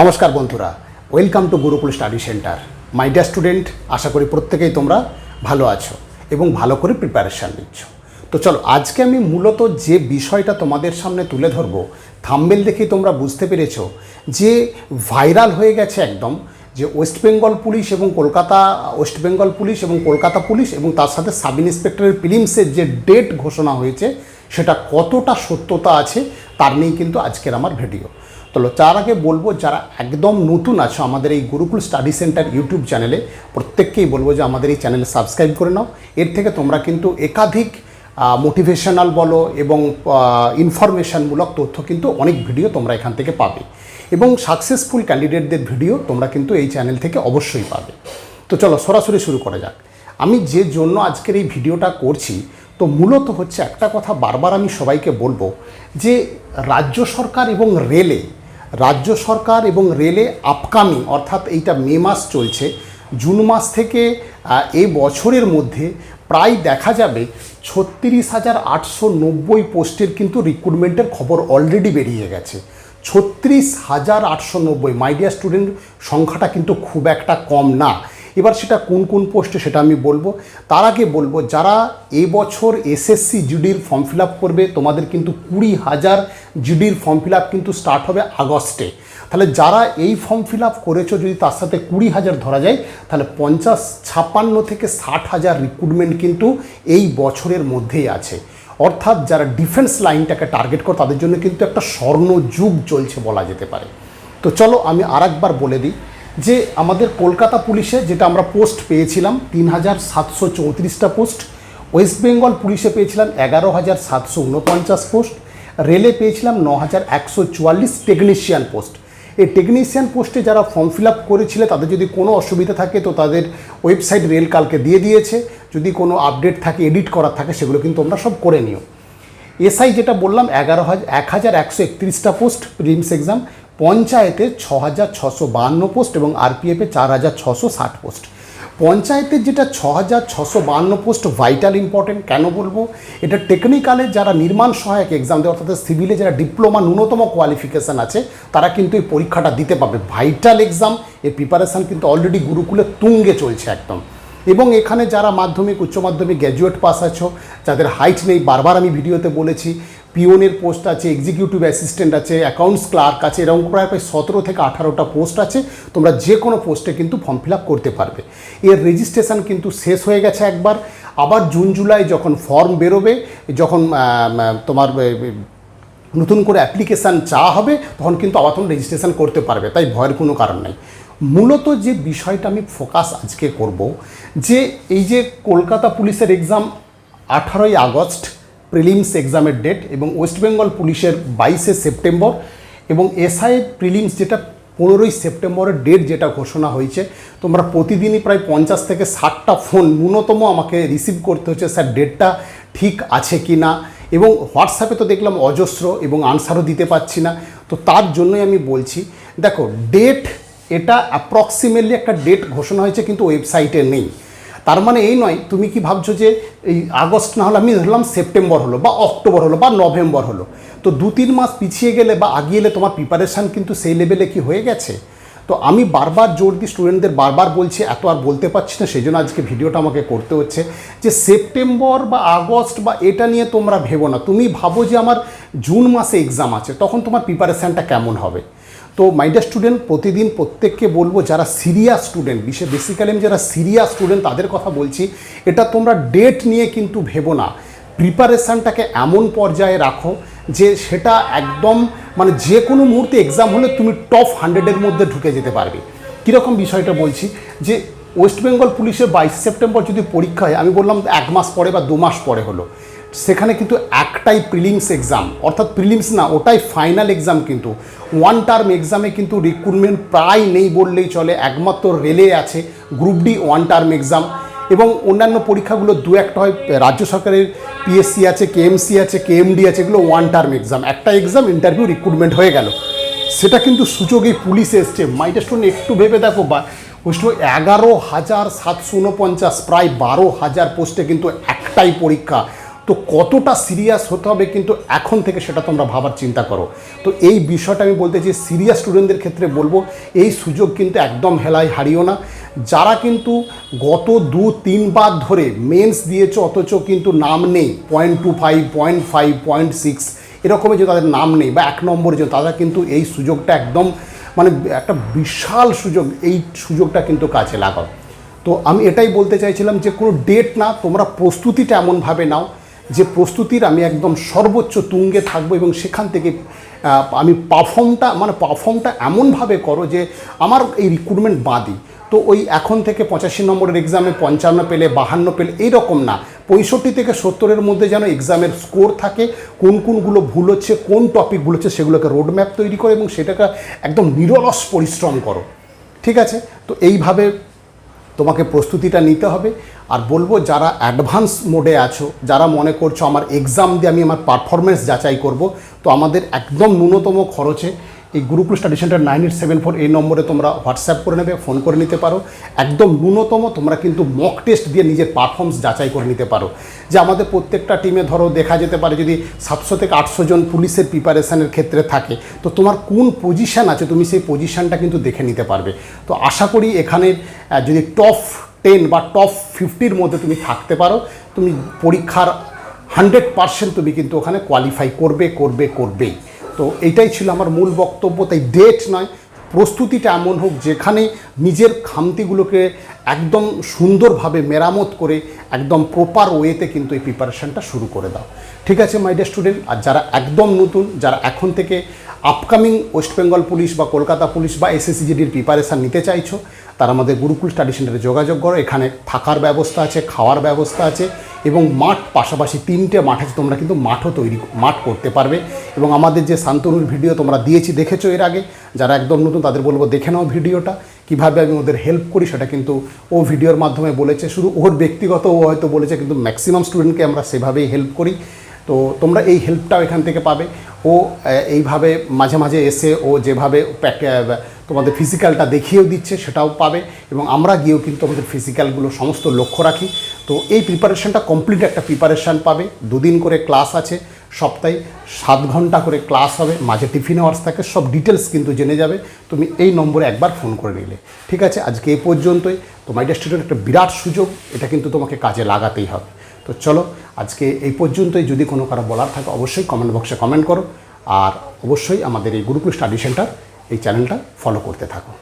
নমস্কার বন্ধুরা welcome to Gurukul study centre my dear student আশা করি প্রত্যেকেই তোমরা ভালো আছো এবং ভালো করে প্রিপারেশান নিচ্ছ। তো চলো, আজকে আমি মূলত যে বিষয়টা তোমাদের সামনে তুলে ধরবো থাম্বেল দেখেই তোমরা বুঝতে পেরেছ যে ভাইরাল হয়ে গেছে একদম, যে ওয়েস্ট বেঙ্গল পুলিশ এবং কলকাতা ওয়েস্ট বেঙ্গল পুলিশ এবং কলকাতা পুলিশ এবং তার সাথে সাব ইন্সপেক্টরের ফিলিমসের যে ডেট ঘোষণা হয়েছে সেটা কতটা সত্যতা আছে তার নিয়েই কিন্তু আজকের আমার ভিডিও। তো তার আগে বলব, যারা একদম নতুন আছো আমাদের এই গুরুকুল স্টাডি সেন্টার ইউটিউব চ্যানেলে, প্রত্যেককেই বলব যে আমাদের এই চ্যানেলে সাবস্ক্রাইব করে নাও। এর থেকে তোমরা কিন্তু একাধিক মোটিভেশনাল বলো এবং ইনফরমেশনমূলক তথ্য কিন্তু অনেক ভিডিও তোমরা এখান থেকে পাবে। এবং সাকসেসফুল ক্যান্ডিডেটদের ভিডিও তোমরা কিন্তু এই চ্যানেল থেকে অবশ্যই পাবে। তো চলো সরাসরি শুরু করা যাক। আমি যে জন্য আজকের এই ভিডিওটা করছি তো মূলত হচ্ছে একটা কথা বারবার আমি সবাইকে বলব যে রাজ্য সরকার এবং রেলে, রাজ্য সরকার এবং রেলে আপকামিং অর্থাৎ এইটা মে মাস চলছে, জুন মাস থেকে এ বছরের মধ্যে প্রায় দেখা যাবে ছত্রিশ হাজার আটশো নব্বই পোস্টের কিন্তু রিক্রুটমেন্টের খবর অলরেডি বেরিয়ে গেছে। ছত্রিশ হাজার আটশো নব্বই মাইডিয়া স্টুডেন্ট সংখ্যাটা কিন্তু খুব একটা কম না। এবার সেটা কোন কোন পোস্টে সেটা আমি বলব। তার আগে বলব, যারা এবছর এসএসসি জিডির ফর্ম ফিল করবে, তোমাদের কিন্তু কুড়ি হাজার জিডির ফর্ম ফিল কিন্তু স্টার্ট হবে আগস্টে। তাহলে যারা এই ফর্ম ফিল আপ করেছ, যদি তার সাথে কুড়ি হাজার ধরা যায়, তাহলে পঞ্চাশ ছাপ্পান্ন থেকে ষাট হাজার রিক্রুটমেন্ট কিন্তু এই বছরের মধ্যেই আছে। অর্থাৎ যারা ডিফেন্স লাইনটাকে টার্গেট করে, তাদের জন্য কিন্তু একটা স্বর্ণযুগ চলছে বলা যেতে পারে। তো চলো আমি আরেকবার বলে দিই যে আমাদের কলকাতা পুলিশে যেটা আমরা পোস্ট পেয়েছিলাম, তিন হাজার সাতশো চৌত্রিশটা পোস্ট। ওয়েস্ট বেঙ্গল পুলিশে পেয়েছিলাম এগারো হাজার সাতশো উনপঞ্চাশ পোস্ট। রেলে পেয়েছিলাম ন হাজার একশো চুয়াল্লিশ টেকনিশিয়ান পোস্ট এই টেকনিশিয়ান পোস্টে যারা ফর্ম ফিল আপ করেছিলে, তাদের যদি কোনো অসুবিধা থাকে, তো তাদের ওয়েবসাইট রেল কালকে দিয়ে দিয়েছে। যদি কোনো আপডেট থাকে এডিট করার থাকে, সেগুলো কিন্তু তোমরা সব করে নিও। এসআই যেটা বললাম, এগারো হাজার এক হাজার একশো একত্রিশটা পোস্ট প্রিমস এক্সাম পঞ্চায়েতে ছ হাজার ছশো বাহান্ন পোস্ট এবং আরপিএফে চার হাজার ছশো ষাট পোস্ট। পঞ্চায়েতের যেটা ছ হাজার ছশো বাহান্ন পোস্ট ভাইটাল ইম্পর্টেন্ট, কেন বলব? এটা টেকনিক্যালে যারা নির্মাণ সহায়ক এক্সাম দেয়, অর্থাৎ সিভিলে যারা ডিপ্লোমা ন্যূনতম কোয়ালিফিকেশান আছে, তারা কিন্তু এই পরীক্ষাটা দিতে পারবে। ভাইটাল এক্সাম এর প্রিপারেশান কিন্তু অলরেডি গুরুকুলে তুঙ্গে চলছে একদম। এবং এখানে যারা মাধ্যমিক, উচ্চ মাধ্যমিক গ্র্যাজুয়েট পাস আছো, যাদের হাইট নেই, বারবার আমি ভিডিওতে বলেছি, পিওনের পোস্ট আছে এক্সিকিউটিভ অ্যাসিস্ট্যান্ট আছে অ্যাকাউন্টস ক্লার্ক আছে, এরকম প্রায় প্রায় সতেরো থেকে আঠারোটা পোস্ট আছে, তোমরা যে কোনো পোস্টে কিন্তু ফর্ম ফিল আপ করতে পারবে। এর রেজিস্ট্রেশন কিন্তু শেষ হয়ে গেছে একবার। আবার জুন, জুলাই যখন ফর্ম বেরোবে, যখন তোমার নতুন করে অ্যাপ্লিকেশান চা হবে, তখন কিন্তু আবার তখন রেজিস্ট্রেশন করতে পারবে, তাই ভয়ের কোনো কারণ নেই। মূলত যে বিষয়টা আমি ফোকাস আজকে করব, যে এই যে কলকাতা পুলিশের এক্সাম আঠারোই আগস্ট প্রিলিমস এক্সামের ডেট এবং ওয়েস্ট বেঙ্গল পুলিশের বাইশে সেপ্টেম্বর এবং এসআই প্রিলিমস যেটা পনেরোই সেপ্টেম্বরের ডেট যেটা ঘোষণা হয়েছে, তোমরা প্রতিদিনই প্রায় পঞ্চাশ থেকে ষাটটা ফোন ন্যূনতম আমাকে রিসিভ করতে হচ্ছে, স্যার ডেটটা ঠিক আছে কি না? এবং হোয়াটসঅ্যাপে তো দেখলাম অজস্র এবং আনসারও দিতে পারছি না। তো তার জন্যই আমি বলছি, দেখো ডেট এটা অ্যাপ্রক্সিমেটলি একটা ডেট ঘোষণা হয়েছে, কিন্তু ওয়েবসাইটে নেই। তার মানে এই নয়, তুমি কি ভাবছ যে এই আগস্ট না হলে, আমি ধরলাম সেপ্টেম্বর হলো, বা অক্টোবর হলো, বা নভেম্বর হলো। তো দু তিন মাস পিছিয়ে গেলে বা আগিয়ে এলে তোমার প্রিপারেশান কিন্তু সেই লেভেলে কি হয়ে গেছে? তো আমি বারবার জোর দিই স্টুডেন্টদের বারবার বলছি, এত আর বলতে পারছি না সেই জন্য আজকে ভিডিওটা আমাকে করতে হচ্ছে যে সেপ্টেম্বর বা আগস্ট বা এটা নিয়ে তোমরা ভেবো না। তুমি ভাবো যে আমার জুন মাসে এক্সাম আছে, তখন তোমার প্রিপারেশানটা কেমন হবে? তো মাইডিয়া স্টুডেন্ট প্রতিদিন প্রত্যেককে বলব, যারা সিরিয়াস স্টুডেন্ট বিশেষ বেসিক্যালি আমি যারা সিরিয়াস স্টুডেন্ট তাদের কথা বলছি, এটা তোমরা ডেট নিয়ে কিন্তু ভেবো না। প্রিপারেশানটাকে এমন পর্যায়ে রাখো যে সেটা একদম মানে যে কোনো মুহূর্তে এক্সাম হলে তুমি টপ হান্ড্রেডের মধ্যে ঢুকে যেতে পারবে। কীরকম বিষয়টা বলছি যে ওয়েস্ট বেঙ্গল পুলিশের বাইশ সেপ্টেম্বর যদি পরীক্ষা হয়, আমি বললাম এক মাস পরে বা দু মাস পরে হলো, সেখানে কিন্তু একটাই প্রিলিমস এক্সাম অর্থাৎ প্রিলিমস না, ওটাই ফাইনাল এক্সাম কিন্তু। ওয়ান টার্ম এক্সামে কিন্তু রিক্রুটমেন্ট প্রায় নেই বললেই চলে, একমাত্র রেলে আছে group D one term exam এবং অন্যান্য পরীক্ষাগুলো দু একটা হয়, রাজ্য সরকারের পিএসসি আছে কেএমসি আছে কেএমডি আছে, এগুলো ওয়ান টার্ম এক্সাম একটা এক্সাম ইন্টারভিউ রিক্রুটমেন্ট হয়ে গেল। সেটা কিন্তু সুযোগেই পুলিশ এসছে। মাইটাস্টোন একটু ভেবে দেখো বা ওয়েস্ট এগারো হাজার সাতশো উনপঞ্চাশ, প্রায় বারো হাজার পোস্টে কিন্তু একটাই পরীক্ষা। তো কতটা সিরিয়াস হতে হবে কিন্তু এখন থেকে সেটা তোমরা ভাবার চিন্তা করো। তো এই বিষয়টা আমি বলতে চাই সিরিয়াস স্টুডেন্টদের ক্ষেত্রে বলব, এই সুযোগ কিন্তু একদম হেলায় হারিও না। যারা কিন্তু গত দু তিনবার ধরে মেন্স দিয়েছে, অথচ কিন্তু নাম নেই point two five point five point six এরকমের যে তাদের নাম নেই বা এক নম্বরের জন্য তারা কিন্তু এই সুযোগটা একদম মানে একটা বিশাল সুযোগ, এই সুযোগটা কিন্তু কাজে লাগাও। তো আমি এটাই বলতে চাইছিলাম যে কোনো ডেট না, তোমরা প্রস্তুতিটা এমনভাবে নাও যে প্রস্তুতির আমি একদম সর্বোচ্চ তুঙ্গে থাকব এবং সেখান থেকে আমি পারফর্মটা মানে পারফর্মটা এমনভাবে করো যে আমার এই রিক্রুটমেন্ট বাদই। তো ওই এখন থেকে পঁচাশি নম্বরের এক্সামে পঞ্চান্ন পেলে, বাহান্ন পেলে এইরকম না। পঁয়ষট্টি থেকে সত্তরের মধ্যে যেন এক্সামের স্কোর থাকে, কোন কোনগুলো ভুল হচ্ছে, কোন টপিকগুলো হচ্ছে সেগুলোকে রোডম্যাপ তৈরি করে এবং সেটাকে একদম নিরলস পরিশ্রম করো। ঠিক আছে? তো এইভাবে তোমাকে প্রস্তুতিটা নিতে হবে। আর বলব যারা অ্যাডভান্স মোডে আছো, যারা মনে করছ আমার এক্সাম দিয়ে আমি আমার পারফরমেন্স যাচাই করব, তো আমাদের একদম ন্যূনতম খরচে এই Gurukul study centre nine eight seven four এই নম্বরে তোমরা হোয়াটসঅ্যাপ করে নেবে ফোন করে নিতে পারো। একদম ন্যূনতম তোমরা কিন্তু মক টেস্ট দিয়ে নিজের পারফরমেন্স যাচাই করে নিতে পারো। যে আমাদের প্রত্যেকটা টিমে ধরো দেখা যেতে পারে যদি সাতশো থেকে আটশো জন পুলিশের প্রিপারেশানের ক্ষেত্রে থাকে, তো তোমার কোন পজিশান আছে তুমি সেই পজিশানটা কিন্তু দেখে নিতে পারবে। তো আশা করি এখানে যদি টপ টেন বা টপ ফিফটির মধ্যে তুমি থাকতে পারো। তুমি পরীক্ষার হান্ড্রেড পারসেন্ট তুমি কিন্তু ওখানে কোয়ালিফাই করবে করবে, করবেই। তো এইটাই ছিল আমার মূল বক্তব্য। তাই ডেট নয়, প্রস্তুতিটা এমন হোক, যেখানে নিজের খামতিগুলোকে একদম সুন্দরভাবে মেরামত করে একদম প্রপার ওয়েতে কিন্তু এই প্রিপারেশনটা শুরু করে দাও। ঠিক আছে মাই ডিয়ার স্টুডেন্ট আর যারা একদম নতুন, যারা এখন থেকে আপকামিং ওয়েস্ট বেঙ্গল পুলিশ বা কলকাতা পুলিশ বা এসএসসিজিডির প্রিপারেশান নিতে চাইছো, তারা আমাদের গুরুকুল স্টাডি সেন্টারে যোগাযোগ করো। এখানে থাকার ব্যবস্থা আছে, খাওয়ার ব্যবস্থা আছে এবং মাঠ, পাশাপাশি তিনটে মাঠ তোমরা কিন্তু মাঠও তৈরি, মাঠ করতে পারবে। এবং আমাদের যে শান্তনুর ভিডিও তোমরা দিয়েছি, দেখেছ এর আগে? যারা একদম নতুন, তাদের বলব দেখে নাও ভিডিওটা। কীভাবে আমি ওদের হেল্প করি সেটা কিন্তু ও ভিডিওর মাধ্যমে বলেছে। শুধু ওর ব্যক্তিগত ও হয়তো বলেছে, কিন্তু ম্যাক্সিমাম স্টুডেন্টকে আমরা সেভাবেই হেল্প করি। তো তোমরা এই হেল্পটাও এখান থেকে পাবে। ও এইভাবে মাঝে মাঝে এসে ও যেভাবে তোমাদের ফিজিক্যালটা দেখিয়েও দিচ্ছে, সেটাও পাবে। এবং আমরা গিয়েও কিন্তু আমাদের ফিজিক্যালগুলো সমস্ত লক্ষ্য রাখি। তো এই প্রিপারেশনটা কমপ্লিট একটা প্রিপারেশান পাবে। দুদিন করে ক্লাস আছে। সপ্তাহে সাত ঘণ্টা করে ক্লাস হবে, মাঝে টিফিন আওয়ার্স থাকে, সব ডিটেলস কিন্তু জেনে যাবে। তুমি এই নম্বরে একবার ফোন করে নিলে। ঠিক আছে, আজকে এই পর্যন্তই। তো মাইডিয়া স্টুডেন্ট একটা বিরাট সুযোগ, এটা কিন্তু তোমাকে কাজে লাগাতেই হবে। তো চলো, আজকে এই পর্যন্তই। যদি কোনো কারও বলার থাকে, অবশ্যই কমেন্ট বক্সে কমেন্ট করো। আর অবশ্যই আমাদের এই গুরুকুল স্টাডি সেন্টার এই চ্যানেলটা ফলো করতে থাকো।